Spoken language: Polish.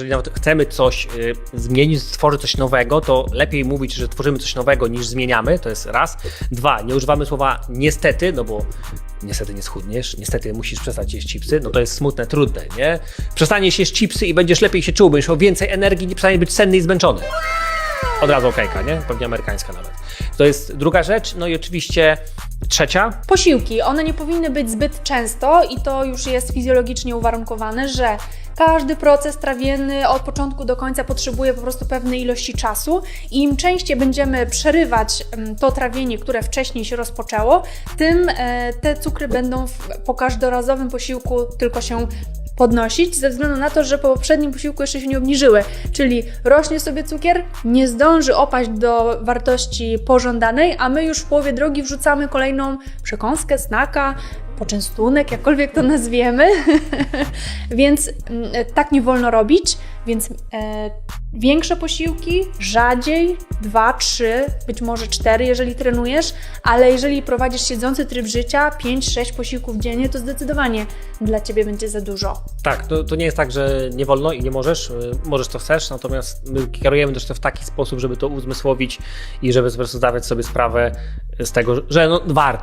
Jeżeli nawet chcemy coś y, zmienić, stworzyć coś nowego, to lepiej mówić, że tworzymy coś nowego niż zmieniamy, to jest raz. Dwa, nie używamy słowa niestety, no bo niestety nie schudniesz, niestety musisz przestać jeść chipsy, no to jest smutne, trudne, nie? Przestaniesz jeść chipsy i będziesz lepiej się czuł, będziesz miał więcej energii, nie przestaniesz być senny i zmęczony. Od razu okejka, nie? Pewnie amerykańska nawet. To jest druga rzecz, no i oczywiście trzecia, Posiłki, one nie powinny być zbyt często i to już jest fizjologicznie uwarunkowane, że każdy proces trawienny od początku do końca potrzebuje po prostu pewnej ilości czasu i im częściej będziemy przerywać to trawienie, które wcześniej się rozpoczęło, tym e, te cukry będą po każdorazowym posiłku tylko się podnosić, ze względu na to, że po poprzednim posiłku jeszcze się nie obniżyły. Czyli rośnie sobie cukier, nie zdąży opaść do wartości pożądanej, a my już w połowie drogi wrzucamy kolejną przekąskę, snaka, poczęstunek, jakkolwiek to nazwiemy. więc mm, tak nie wolno robić. Więc e, większe posiłki, rzadziej, dwa, trzy, być może cztery, jeżeli trenujesz, ale jeżeli prowadzisz siedzący tryb życia, pięć, sześć posiłków dziennie, to zdecydowanie dla ciebie będzie za dużo. Tak, to, to nie jest tak, że nie wolno i nie możesz, y, możesz to chcesz, natomiast my kierujemy też to w taki sposób, żeby to uzmysłowić i żeby po prostu zdawać sobie sprawę z tego, że no, warto.